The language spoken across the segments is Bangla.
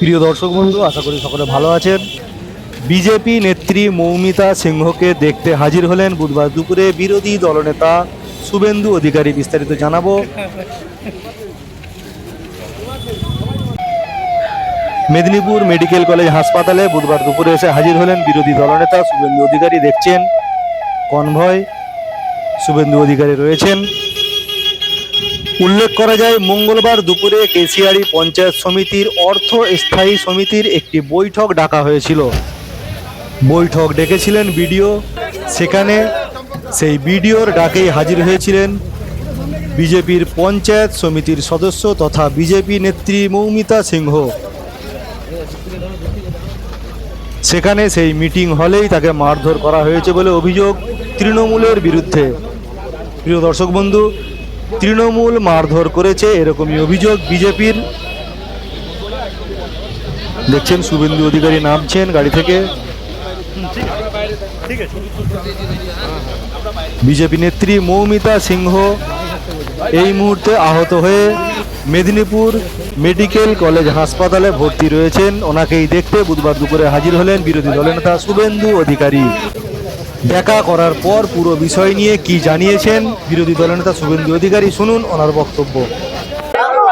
প্রিয় দর্শক বন্ধু, আশা করি সকলে ভালো আছেন। বিজেপি নেত্রী মৌমিতা সিংহকে দেখতে হাজির হলেন বুধবার দুপুরে বিরোধী দলনেতা শুভেন্দু অধিকারী বিস্তারিত জানাব। মেদিনীপুর মেডিকেল কলেজ হাসপাতালে বুধবার দুপুরে এসে হাজির হলেন বিরোধী দলনেতা শুভেন্দু অধিকারী। দেখছেন, কনভয় শুভেন্দু অধিকারী রয়েছেন। উল্লেখ করা যায়, মঙ্গলবার দুপুরে কেশিয়ারি পঞ্চায়েত সমিতির অর্থ স্থায়ী সমিতির একটি বৈঠক ডাকা হয়েছিল। বৈঠক ডেকেছিলেন বিডিও। সেখানে সেই বিডিওর ডাকেই হাজির হয়েছিলেন বিজেপির পঞ্চায়েত সমিতির সদস্য তথা বিজেপি নেত্রী মৌমিতা সিংহ। সেখানে সেই মিটিং হলেই তাকে মারধর করা হয়েছে বলে অভিযোগ তৃণমূলের বিরুদ্ধে। প্রিয় দর্শক বন্ধু তৃণমূল মারধর করেছে, এরকমই অভিযোগ বিজেপির। দেখছেন, শুভেন্দু অধিকারী নামছেন গাড়ি থেকে। বিজেপি নেত্রী মৌমিতা সিংহ এই মুহূর্তে আহত হয়ে মেদিনীপুর মেডিকেল কলেজ হাসপাতালে ভর্তি রয়েছেন। ওনাকেই দেখতে বুধবার দুপুরে হাজির হলেন বিরোধী দলনেতা শুভেন্দু অধিকারী। দেখা করার পর পুরো বিষয় নিয়ে কি জানিয়েছেন বিরোধী দলনেতা শুভেন্দু অধিকারী শুনুন ওনার বক্তব্য।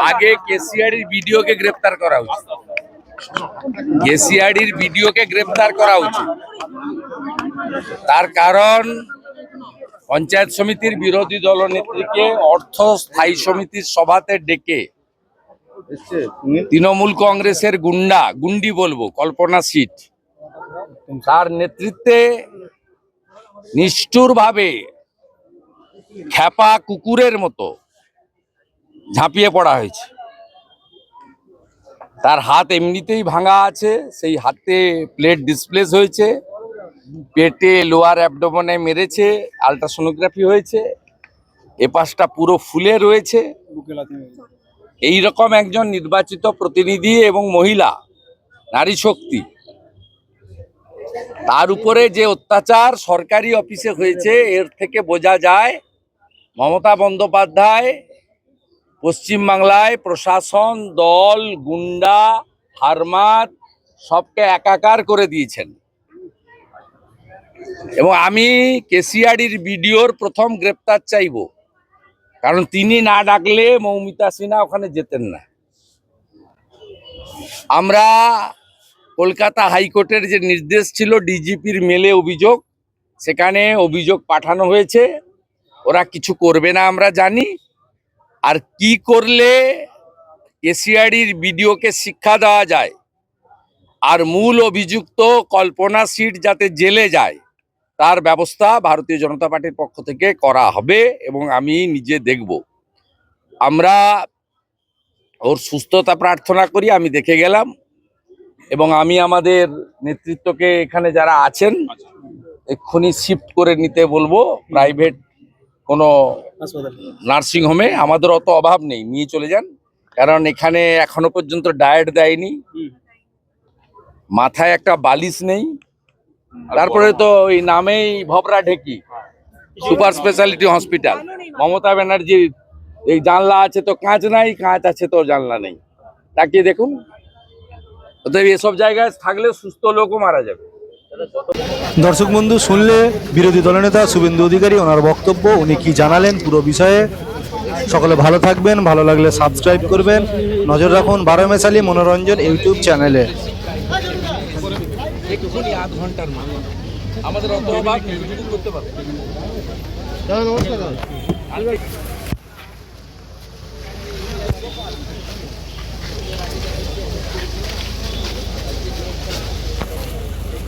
আগে কেসিআরির ভিডিওকে গ্রেফতার করা উচিত। কেসিআরির ভিডিওকে গ্রেফতার করা উচিত। তার কারণ, পঞ্চায়েত সমিতির বিরোধী দলনেত্রীকে অর্থ স্থায়ী সমিতির সভাতে ডেকে তৃণমূল কংগ্রেসের গুন্ডা, গুন্ডি বলব, কল্পনা সিট তার নেতৃত্বে নিষ্ঠুরভাবে খ্যাপা কুকুরের মতো ঝাঁপিয়ে পড়া হয়েছে। তার হাত এমনিতেই ভাঙা আছে, সেই হাতে প্লেট ডিসপ্লেস হয়েছে, পেটে লোয়ার অ্যাবডোমনে মেরেছে আলট্রাসোনোগ্রাফি হয়েছে, এপাশটা পুরো ফুলে রয়েছে। এই রকম একজন নির্বাচিত প্রতিনিধি এবং মহিলা, নারী শক্তি তার উপরে যে অত্যাচার সরকারি অফিসে হয়েছে, এর থেকে বোঝা যায় মমতা বন্দ্যোপাধ্যায় পশ্চিমবাংলায় প্রশাসন, দল, গুন্ডা, হারমাত সবকে একাকার করে দিয়েছেন। এবং আমি কেসিআরির বিডিওর প্রথম গ্রেপ্তার চাইব, কারণ তিনি না ডাকলে মৌমিতা সিনহা ওখানে যেতেন না। আমরা কলকাতা হাইকোর্টের যে নির্দেশ ছিল ডিজিপির মেলে অভিযোগ, সেখানে অভিযোগ পাঠানো হয়েছে। ওরা কিছু করবে না আমরা জানি। আর কি করলে এসিআরির বিডিওকে শিক্ষা দেওয়া যায়? আর মূল অভিযুক্ত কল্পনা সিট যাতে জেলে যায়, তার ব্যবস্থা ভারতীয় জনতা পার্টির পক্ষ থেকে করা হবে এবং আমি নিজে দেখব। আমরা ওর সুস্থতা প্রার্থনা করি, আমি দেখে গেলাম। এবং আমি আমাদের নেতৃত্বকে এখানে যারা আছেন এক্ষুনি শিফট করে নিতে বলব। প্রাইভেট কোনো নার্সিং হোমে আমাদের অত অভাব নেই নিয়ে চলে যান। কারণ এখানে এখনও পর্যন্ত ডায়েট দেয়নি। মাথায় একটা বালিশ নেই। তারপরে তো ওই নামেই ভবরা ঢেকি। সুপার স্পেশালিটি হসপিটাল মমতা ব্যানার্জির এই জানলা আছে তো কাঁচ নাই কাঁচ আছে তো জানলা নেই। তাকিয়ে দেখুন। অতএব এসব জায়গায় থাকলে সুস্থ লোকও মারা যাবে। দর্শক বন্ধু শুনলে বিরোধী দলনেতা শুভেন্দু অধিকারী ওনার বক্তব্য উনি কি জানালেন পুরো বিষয়ে। সকলে ভালো থাকবেন ভালো লাগলে সাবস্ক্রাইব করবেন। নজর রাখুন বারো মেশালি মনোরঞ্জন ইউটিউব চ্যানেলে। আধ ঘণ্টার আমাদের অত করতে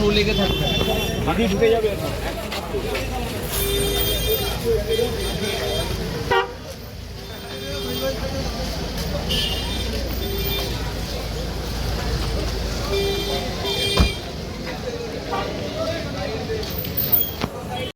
পারব লেগে থাকবে।